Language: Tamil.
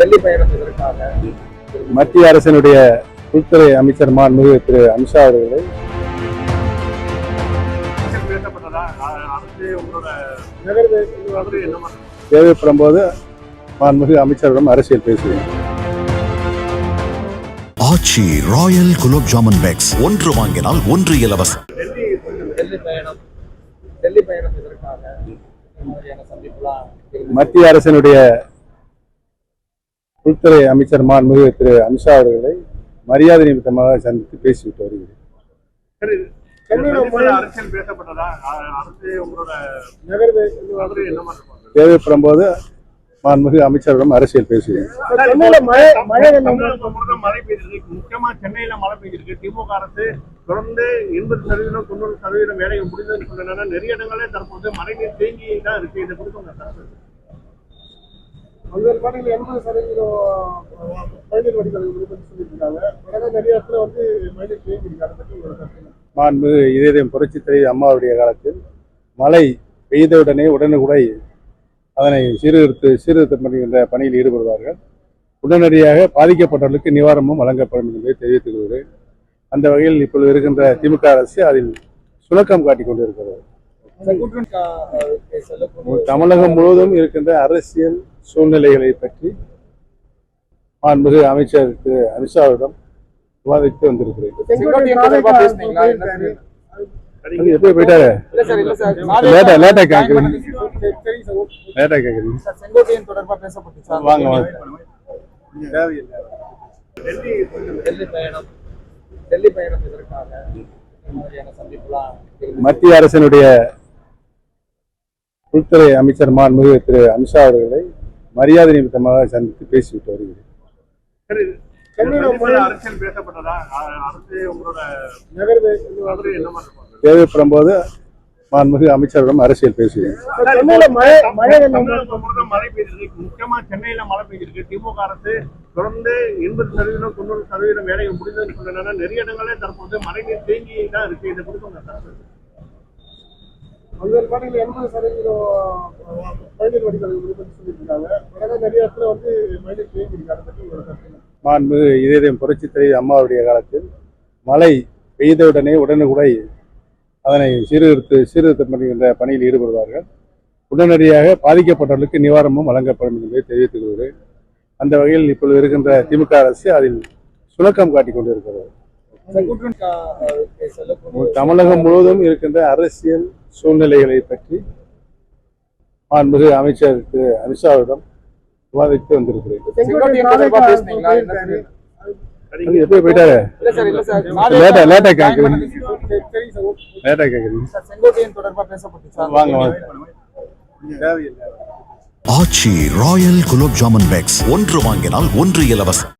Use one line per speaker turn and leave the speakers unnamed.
டெல்லி பயணம் இதற்காக
மத்திய அரசினுடைய உள்துறை அமைச்சர் மாண்புமிகு திரு அமித்ஷா அவர்களை தேவைப்படும் போது மாண்புமிகு அமைச்சரிடம் அரசியல் பேசுவேன்.
Aachi Royal gulab jamun packs. ஒன்று வாங்கினால் ஒன்று இலவசம்.
டெல்லி
டெல்லி பயணம் டெல்லி பயணம் இதற்காக இந்த மாதிரியான சந்திப்புலாம் இருக்கு.
மத்திய அரசினுடைய உள்துறை அமைச்சர் மாண்புமிகு திரு அமித்ஷா அவர்களை மரியாதை நிமித்தமாக சந்தித்து பேசிவிட்டு வருகிறேன்? தேவைப்படும் போது மாண்புமிகு அமைச்சரிடம் அரசியல்
மழை மழை மழை பெய்திருக்கு முக்கியமா சென்னையில மழை பெய்திருக்கு திமுக அரசு தொடர்ந்து எண்பது சதவீதம் தொண்ணூறு சதவீதம் வேலையை முடிந்ததுன்னு சொன்னா நிறைய இடங்களே தற்போது மழைநீர் தேங்கி தான் இருக்கு. இதை கருத்து
பல்வேறு மாநிலங்கள் எண்பது சதவீதம் சொல்லியிருக்காங்க நிறைய இடத்துல வந்து?
மாண்புமிகு இதயம் புரட்சித் தலைவி அம்மாவுடைய காலத்தில் மழை பெய்தவுடனே உடனுக்குடை அதனை சீர்திருத்த சீர்திருத்தம் பண்ணுகின்ற பணியில் ஈடுபடுவார்கள். உடனடியாக பாதிக்கப்பட்டவர்களுக்கு நிவாரணமும் வழங்கப்படும் என்பதை தெரிவித்துக் கொள்கிறேன். அந்த வகையில் இப்பொழுது இருக்கின்ற திமுக அரசு அதில் சுணக்கம் காட்டிக் கொண்டிருக்கிறது. தமிழகம் முழுவதும் இருக்கின்ற அரசியல் சூழ்நிலைகளை பற்றி மாண்புமிகு அமைச்சர் திரு அமித்ஷாவிடம் விவாதித்து வந்திருக்கிறேன். எப்படி போயிட்டாரு. லேட்டா லேட்டா கேட்குறீங்க. லேட்டா கேட்குறீங்க வாங்க வாங்க. மத்திய அரசினுடைய உள்துறை அமைச்சர் மாண்புமிகு திரு அமித்ஷா அவர்களை மரியாதை நிமித்தமாக சந்தித்து பேசிவிட்டு வருகிறேன்? தேவைப்படும் போது மாண்புமிகு அமைச்சரிடம் அரசியல் பேசுவேன்
சென்னையில மழை மழை
மழை பெய்திருக்கு. முக்கியமா சென்னையில மழை பெய்திருக்கு. திமுக அரசு தொடர்ந்து எண்பது சதவீதம் தொண்ணூறு சதவீதம் வேலையை முடிந்ததுன்னு சொன்னா நிறைய இடங்களே தற்போது மழைநீர் தேங்கி தான் இருக்கு. இதை கருத்து
பல்வேறு மாநிலங்கள் எண்பது சதவீதம் விடுபட்டு சொல்லியிருக்காங்க. நிறைய இடத்துல வந்து பற்றி கருத்து என்ன?
மாண்புமிகு இதயம் புரட்சித் தலைவி அம்மாவுடைய காலத்தில் மழை பெய்தவுடனே உடனுக்குடை அதனை சீர்திருத்த சீர்திருத்தம் பண்ணுகின்ற பணியில் ஈடுபடுவார்கள். உடனடியாக பாதிக்கப்பட்டவர்களுக்கு நிவாரணமும் வழங்கப்படும் என்பதை தெரிவித்துக் கொள்கிறேன். அந்த வகையில் இப்பொழுது இருக்கின்ற திமுக அரசு அதில் சுணக்கம் காட்டிக் கொண்டிருக்கிறது. தமிழகம் முழுவதும் இருக்கின்ற அரசியல் சூழ்நிலைகளை பற்றி மாண்புமிகு அமைச்சர் திரு அமித்ஷாவிடம் விவாதித்து வந்திருக்கிறேன். எப்படி போயிட்டாரு?
இல்ல சார் இல்ல சார்.
லேட்டா லேட்டா கேட்குறீங்க. லேட்டா கேட்குறீங்க வாங்க வாங்க.
ஆச்சி ராயல் குலோப் ஜாமுன் பேக்ஸ் ஒன்று வாங்கினால் ஒன்று இலவசம்.